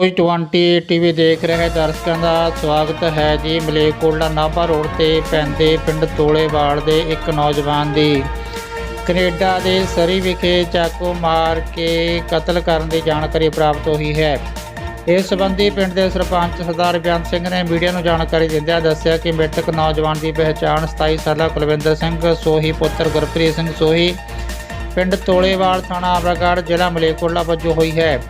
ਕੋਈ 20 ਟੀਵੀ ਦੇਖ ਰਹੇ ਦਰਸ਼ਕਾਂ ਦਾ ਸਵਾਗਤ ਹੈ ਜੀ। ਮਲੇਕੋਲਾ ਨਾਭਾ ਰੋਡ ਤੇ ਪੈਂਦੇ ਪਿੰਡ ਤੋਲੇਵਾਲ ਦੇ ਇੱਕ ਨੌਜਵਾਨ ਦੀ। ਕੈਨੇਡਾ ਦੇ ਸਰੀ ਵਿਖੇ ਚਾਕੂ ਮਾਰ ਕੇ ਕਤਲ ਕਰਨ ਦੀ ਜਾਣਕਾਰੀ ਪ੍ਰਾਪਤ ਹੋਈ ਹੈ। ਇਸ ਸੰਬੰਧੀ ਪਿੰਡ ਦੇ ਸਰਪੰਚ ਸਰਦਾਰ ਬੇਅੰਤ ਸਿੰਘ ਨੇ ਮੀਡੀਆ ਨੂੰ ਜਾਣਕਾਰੀ ਦਿੰਦਿਆਂ ਦੱਸਿਆ ਕਿ ਮ੍ਰਿਤਕ ਨੌਜਵਾਨ ਦੀ ਪਹਿਚਾਣ 27 ਸਾਲਾ ਕੁਲਵਿੰਦਰ ਸਿੰਘ, ਸੋਹੀ ਪੁੱਤਰ ਗੁਰਪ੍ਰੀਤ ਸਿੰਘ ਸੋਹੀ, ਪਿੰਡ ਤੋਲੇਵਾਲ ਥਾਣਾ ਆਵਰਾਗੜ੍ਹ ਜ਼ਿਲ੍ਹਾ ਮਲੇਕੋਲਾ ਵਜੋਂ ਹੋਈ ਹੈ।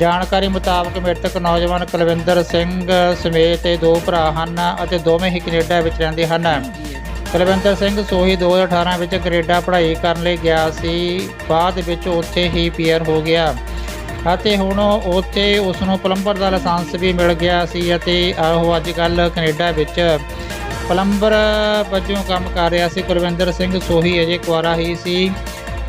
ਜਾਣਕਾਰੀ ਮੁਤਾਬਕ ਮ੍ਰਿਤਕ ਨੌਜਵਾਨ ਕੁਲਵਿੰਦਰ ਸਿੰਘ ਸਮੇਤ ਇਹ ਦੋ ਭਰਾ ਹਨ ਅਤੇ ਦੋਵੇਂ ਹੀ ਕੈਨੇਡਾ ਵਿੱਚ ਰਹਿੰਦੇ ਹਨ। ਕੁਲਵਿੰਦਰ ਸਿੰਘ ਸੋਹੀ 2018 ਵਿੱਚ ਕੈਨੇਡਾ ਪੜ੍ਹਾਈ ਕਰਨ ਲਈ ਗਿਆ ਸੀ। ਬਾਅਦ ਵਿੱਚ ਉੱਥੇ ਹੀ ਪੀਆਰ ਹੋ ਗਿਆ ਅਤੇ ਹੁਣ ਉੱਥੇ ਉਸ ਨੂੰ ਪਲੰਬਰ ਦਾ ਲਾਇਸੈਂਸ ਵੀ ਮਿਲ ਗਿਆ ਸੀ ਅਤੇ ਉਹ ਅੱਜ ਕੱਲ੍ਹ ਕੈਨੇਡਾ ਵਿੱਚ ਪਲੰਬਰ ਵਜੋਂ ਕੰਮ ਕਰ ਰਿਹਾ ਸੀ। ਕੁਲਵਿੰਦਰ ਸਿੰਘ ਸੋਹੀ ਅਜੇ ਕੁਆਰਾ ਹੀ ਸੀ।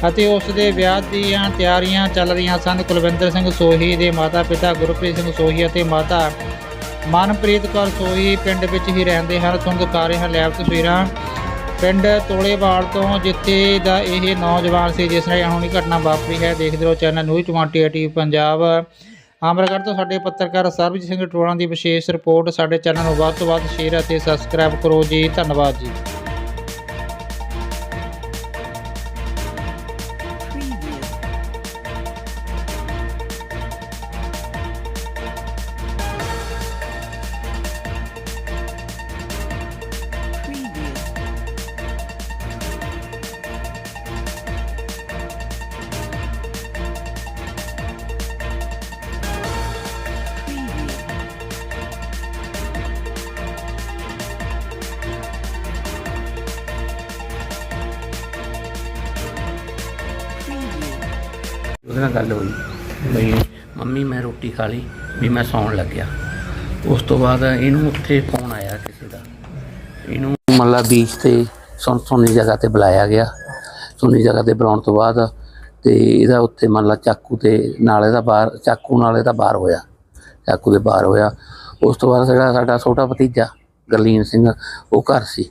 ਅਤੇ ਉਸ ਦੇ ਵਿਆਹ ਦੀਆਂ ਤਿਆਰੀਆਂ ਚੱਲ ਰਹੀਆਂ ਸਨ। ਕੁਲਵਿੰਦਰ ਸਿੰਘ ਸੋਹੀ ਦੇ ਮਾਤਾ-ਪਿਤਾ ਗੁਰਪ੍ਰੀਤ ਸਿੰਘ ਸੋਹੀ ਅਤੇ ਮਾਤਾ ਮਨਪ੍ਰੀਤ ਕੌਰ ਸੋਹੀ ਪਿੰਡ ਵਿੱਚ ਹੀ ਰਹਿੰਦੇ ਹਨ। ਤੁਹਾਨੂੰ ਦਿਖਾ ਰਹੇ ਹਾਂ ਲੈਬ ਤਸਵੀਰਾਂ। ਪਿੰਡ ਤੋਲੇਵਾਲ ਤੋਂ ਜਿੱਥੇ ਦਾ ਇਹ ਨੌਜਵਾਨ ਸੀ, ਜਿਸ ਨਾਲ ਹੁਣੀ ਘਟਨਾ ਵਾਪਰੀ ਹੈ, ਦੇਖਦੇ ਰਹੋ channel news 28 TV Punjab. Amargarh ਤੋਂ ਸਾਡੇ ਪੱਤਰਕਾਰ ਸਰਬਜੀਤ ਸਿੰਘ ਟੋਲਾਂ ਦੀ ਵਿਸ਼ੇਸ਼ ਰਿਪੋਰਟ ਸਾਡੇ ਚੈਨਲ ਨੂੰ ਵੱਧ ਤੋਂ ਵੱਧ ਸ਼ੇਅਰ ਅਤੇ ਸਬਸਕ੍ਰਾਈਬ ਕਰੋ ਜੀ। ਧੰਨਵਾਦ ਜੀ। ਉਹਦੇ ਨਾਲ ਗੱਲ ਹੋਈ। ਬਈ ਮੰਮੀ ਮੈਂ ਰੋਟੀ ਖਾ ਲਈ, ਵੀ ਮੈਂ ਸੌਣ ਲੱਗਿਆ। ਉਸ ਤੋਂ ਬਾਅਦ ਇਹਨੂੰ ਉੱਥੇ ਫੋਨ ਆਇਆ ਕਿਸੇ ਦਾ। ਇਹਨੂੰ ਮੱਲਾ ਬੀਚ ਤੇ ਸੁਣ ਸੁਣੀ ਜਗ੍ਹਾ ਤੇ ਬੁਲਾਇਆ ਗਿਆ। ਸੁਣੀ ਜਗ੍ਹਾ ਤੇ ਬੁਲਾਉਣ ਤੋਂ ਬਾਅਦ ਤੇ ਇਹਦਾ ਉੱਥੇ ਮੰਨ ਲਾ ਚਾਕੂ ਤੇ ਨਾਲੇ ਦਾ ਬਾਹਰ, ਚਾਕੂ ਨਾਲੇ ਦਾ ਬਾਹਰ ਹੋਇਆ। ਚਾਕੂ ਦੇ ਬਾਹਰ ਹੋਇਆ। ਉਸ ਤੋਂ ਬਾਅਦ ਜਿਹੜਾ ਸਾਡਾ ਛੋਟਾ ਭਤੀਜਾ, ਗਰਲੀਨ ਸਿੰਘ, ਉਹ ਘਰ ਸੀ।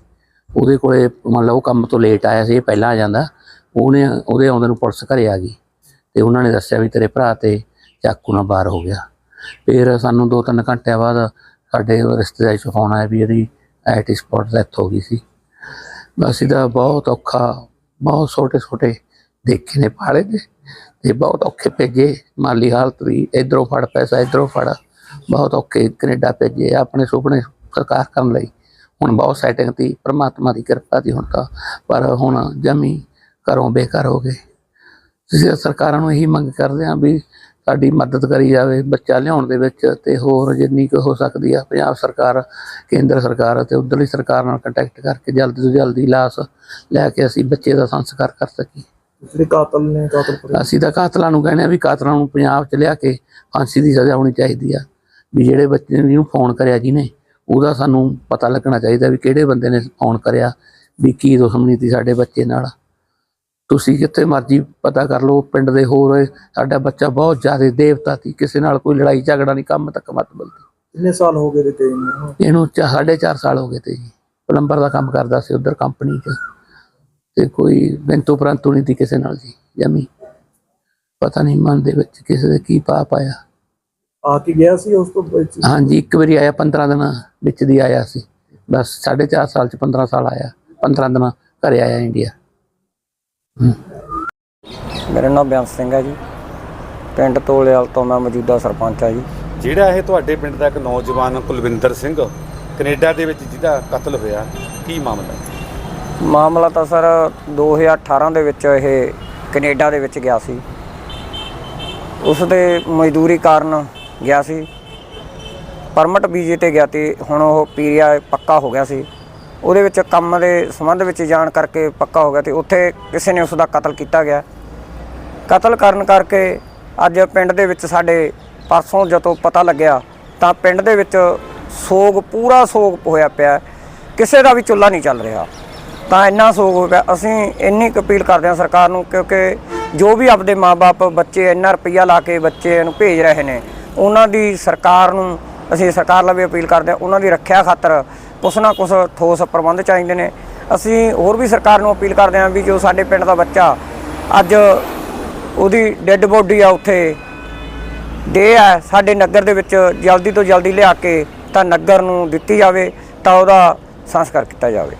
ਉਹਦੇ ਕੋਲੇ ਮੰਨ ਲਾ ਉਹ ਕੰਮ ਤੋਂ ਲੇਟ ਆਇਆ ਸੀ, ਇਹ ਪਹਿਲਾਂ ਆ ਜਾਂਦਾ। ਉਹਨੇ, ਉਹਦੇ ਆਉਂਦੇ ਨੂੰ ਪੁਲਿਸ ਘਰੇ ਆ ਗਈ। ਤੇ ਉਹਨਾਂ ਨੇ ਦੱਸਿਆ ਵੀ ਤੇਰੇ ਭਰਾ ਤੇ ਚਾਕੂ ਨਾਲ ਬਾਹਰ ਹੋ ਗਿਆ। ਫਿਰ ਸਾਨੂੰ ਦੋ ਤਿੰਨ ਘੰਟਿਆਂ ਬਾਅਦ ਸਾਡੇ ਰਿਸ਼ਤੇਦਾਰੀ ਚ ਫੋਨ ਆਇਆ ਵੀ ਇਹਦੀ ਆਈਟੀ ਸਪੋਰਟ ਡੈਥ ਹੋ ਗਈ ਸੀ। ਬਸ ਇਹਦਾ ਬਹੁਤ ਔਖਾ, ਬਹੁਤ ਛੋਟੇ ਛੋਟੇ ਦੇਖੇ ਨੇ ਪਾਲੇ ਦੇ ਤੇ ਬਹੁਤ ਔਖੇ ਭੇਜੇ ਮਾਲੀ ਹਾਲਤ ਵੀ ਇਧਰੋਂ ਫੜ, ਪੈਸਾ ਇਧਰੋਂ ਫੜ, ਬਹੁਤ ਔਖੇ ਕੈਨੇਡਾ ਭੇਜੇ ਆਪਣੇ ਸੁਪਨੇ ਸਰਕਾਰ ਕਰਨ ਲਈ। ਹੁਣ ਬਹੁਤ ਸੈਟਿੰਗ ਤੀ, ਪ੍ਰਮਾਤਮਾ ਦੀ ਕਿਰਪਾ ਦੀ ਹੁਣ ਤਾਂ, ਪਰ ਹੁਣ ਜਮੀ ਘਰੋਂ ਬੇਘਰ ਹੋ ਗਏ। ਅਸੀਂ ਸਰਕਾਰਾਂ ਨੂੰ ਇਹੀ ਮੰਗ ਕਰਦੇ ਹਾਂ ਵੀ ਸਾਡੀ ਮਦਦ ਕਰੀ ਜਾਵੇ ਬੱਚਾ ਲਿਆਉਣ ਦੇ ਵਿੱਚ ਤੇ ਹੋਰ ਜਿੰਨੀ ਕੁ ਹੋ ਸਕਦੀ ਆ ਪੰਜਾਬ ਸਰਕਾਰ ਕੇਂਦਰ ਸਰਕਾਰ ਅਤੇ ਉਧਰਲੀ ਸਰਕਾਰ ਨਾਲ ਕੰਟੈਕਟ ਕਰਕੇ ਜਲਦੀ ਤੋਂ ਜਲਦੀ ਲਾਸ਼ ਲੈ ਕੇ ਅਸੀਂ ਬੱਚੇ ਦਾ ਸੰਸਕਾਰ ਕਰ ਸਕੀਏ। ਜਿਹੜੇ ਕਾਤਲ ਨੇ ਕਾਤਲ ਅਸੀਂ ਤਾਂ ਕਾਤਲਾਂ ਨੂੰ ਕਹਿੰਦੇ ਆ ਵੀ ਕਾਤਲਾਂ ਨੂੰ ਪੰਜਾਬ 'ਚ ਲਿਆ ਕੇ ਫਾਂਸੀ ਦੀ ਸਜ਼ਾ ਹੋਣੀ ਚਾਹੀਦੀ ਆ ਵੀ ਜਿਹੜੇ ਬੱਚੇ ਨੇ ਫੋਨ ਕਰਿਆ ਜਿਹਨੇ ਉਹਦਾ ਸਾਨੂੰ ਪਤਾ ਲੱਗਣਾ ਚਾਹੀਦਾ ਵੀ ਕਿਹੜੇ ਬੰਦੇ ਨੇ ਫੋਨ ਕਰਿਆ ਵੀ ਕੀ ਦੁਸ਼ਮਣੀ ਸੀ ਸਾਡੇ ਬੱਚੇ ਨਾਲ। ਤੁਸੀਂ ਜਿੱਥੇ ਮਰਜ਼ੀ ਪਤਾ ਕਰ ਲਓ ਪਿੰਡ ਦੇ ਹੋਰ ਸਾਡਾ ਬੱਚਾ ਬਹੁਤ ਜ਼ਿਆਦਾ ਦੇਵਤਾ ਸੀ ਕਿਸੇ ਨਾਲ ਕੋਈ ਲੜਾਈ ਝਗੜਾ ਨਹੀਂ ਕੰਮ ਤੱਕ ਮਤ ਬਲਦੀ। ਕਿੰਨੇ ਸਾਲ ਹੋ ਗਏ ਦਿੱਤੇ ਇਹਨੂੰ ਸਾਢੇ ਚਾਰ ਸਾਲ ਹੋ ਗਏ ਤੇ ਜੀ। ਪਲੰਬਰ ਦਾ ਕੰਮ ਕਰਦਾ ਸੀ ਉਧਰ ਕੰਪਨੀ 'ਚ। ਤੇ ਕੋਈ ਬਿੰਤੂ ਪ੍ਰੰਤੂ ਨਹੀਂ ਸੀ ਕਿਸੇ ਨਾਲ ਜੀ ਜਮੀ। ਪਤਾ ਨਹੀਂ ਮਨ ਦੇ ਵਿੱਚ ਕਿਸੇ ਦੇ ਕੀ ਪਾਪ ਆਇਆ। ਆ ਕੇ ਗਿਆ ਸੀ ਉਸ ਤੋਂ ਵਿੱਚ ਹਾਂਜੀ ਇੱਕ ਵਾਰੀ ਆਇਆ 15 ਦਿਨ ਵਿੱਚ ਦੀ ਆਇਆ ਸੀ। ਬਸ ਸਾਢੇ ਚਾਰ ਸਾਲ 'ਚ 15 ਸਾਲ ਆਇਆ 15 ਦਿਨ ਘਰੇ ਆਇਆ ਇੰਡੀਆ ਮੇਰਾ ਨਾਮ ਬਿਆਨ ਸਿੰਘ ਹੈ ਜੀ। ਪਿੰਡ ਤੋਲੇਵਾਲ ਤੋਂ ਮੈਂ ਮੌਜੂਦਾ ਸਰਪੰਚ ਆ ਜੀ। ਜਿਹੜਾ ਇਹ ਤੁਹਾਡੇ ਪਿੰਡ ਦਾ ਇੱਕ ਨੌਜਵਾਨ ਕੁਲਵਿੰਦਰ ਸਿੰਘ ਕੈਨੇਡਾ ਦੇ ਵਿੱਚ ਜਿਹਦਾ ਕਤਲ ਹੋਇਆ ਕੀ ਮਾਮਲਾ? ਮਾਮਲਾ ਤਾਂ ਸਰ 2018 ਦੇ ਵਿੱਚ ਇਹ ਕੈਨੇਡਾ ਦੇ ਵਿੱਚ ਗਿਆ ਸੀ। ਉਸ ਦੇ ਮਜ਼ਦੂਰੀ ਕਾਰਨ ਗਿਆ ਸੀ। ਪਰਮਿਟ ਵੀਜ਼ੇ ਤੇ ਗਿਆ ਤੇ ਹੁਣ ਉਹ ਪੀਰੀਆ ਪੱਕਾ ਹੋ ਗਿਆ ਸੀ। ਉਹਦੇ ਵਿੱਚ ਕੰਮ ਦੇ ਸੰਬੰਧ ਵਿੱਚ ਜਾਣ ਕਰਕੇ ਪੱਕਾ ਹੋ ਗਿਆ ਤੇ ਉੱਥੇ ਕਿਸੇ ਨੇ ਉਸ ਦਾ ਕਤਲ ਕੀਤਾ ਗਿਆ। ਕਤਲ ਕਰਨ ਕਰਕੇ ਅੱਜ ਪਿੰਡ ਦੇ ਵਿੱਚ ਸਾਡੇ ਪਰਸੋਂ ਜਦੋਂ ਪਤਾ ਲੱਗਿਆ ਤਾਂ ਪਿੰਡ ਦੇ ਵਿੱਚ ਸੋਗ, ਪੂਰਾ ਸੋਗ ਹੋਇਆ ਪਿਆ। ਕਿਸੇ ਦਾ ਵੀ ਚੁੱਲ੍ਹਾ ਨਹੀਂ ਚੱਲ ਰਿਹਾ। ਤਾਂ ਇੰਨਾ ਸੋਗ ਹੋ ਪਿਆ ਅਸੀਂ ਇੰਨੀ ਕੁ ਅਪੀਲ ਕਰਦੇ ਹਾਂ ਸਰਕਾਰ ਨੂੰ ਕਿਉਂਕਿ ਜੋ ਵੀ ਆਪਦੇ ਮਾਪੇ ਬੱਚੇ ਇੰਨਾ ਰੁਪਈਆ ਲਾ ਕੇ ਬੱਚੇ ਨੂੰ ਭੇਜ ਰਹੇ ਨੇ, ਉਹਨਾਂ ਦੀ ਸਰਕਾਰ ਨੂੰ ਅਸੀਂ ਸਰਕਾਰ ਲਵੇ ਅਪੀਲ ਕਰਦੇ ਹਾਂ, ਉਹਨਾਂ ਦੀ ਰੱਖਿਆ ਖਾਤਰ ਕੁਛ ਨਾ ਕੁਛ ਠੋਸ ਪ੍ਰਬੰਧ ਚਾਹੀਦੇ ਨੇ। ਅਸੀਂ ਹੋਰ ਵੀ ਸਰਕਾਰ ਨੂੰ ਅਪੀਲ ਕਰਦੇ ਹਾਂ ਵੀ ਜੋ ਸਾਡੇ ਪਿੰਡ ਦਾ ਬੱਚਾ ਅੱਜ ਉਹਦੀ ਡੈੱਡ ਬੋਡੀ ਆ ਉੱਥੇ, ਦੇ ਹੈ ਸਾਡੇ ਨਗਰ ਦੇ ਵਿੱਚ ਜਲਦੀ ਤੋਂ ਜਲਦੀ ਲਿਆ ਕੇ ਤਾਂ ਨਗਰ ਨੂੰ ਦਿੱਤੀ ਜਾਵੇ, ਤਾਂ ਉਹਦਾ ਸੰਸਕਾਰ ਕੀਤਾ ਜਾਵੇ।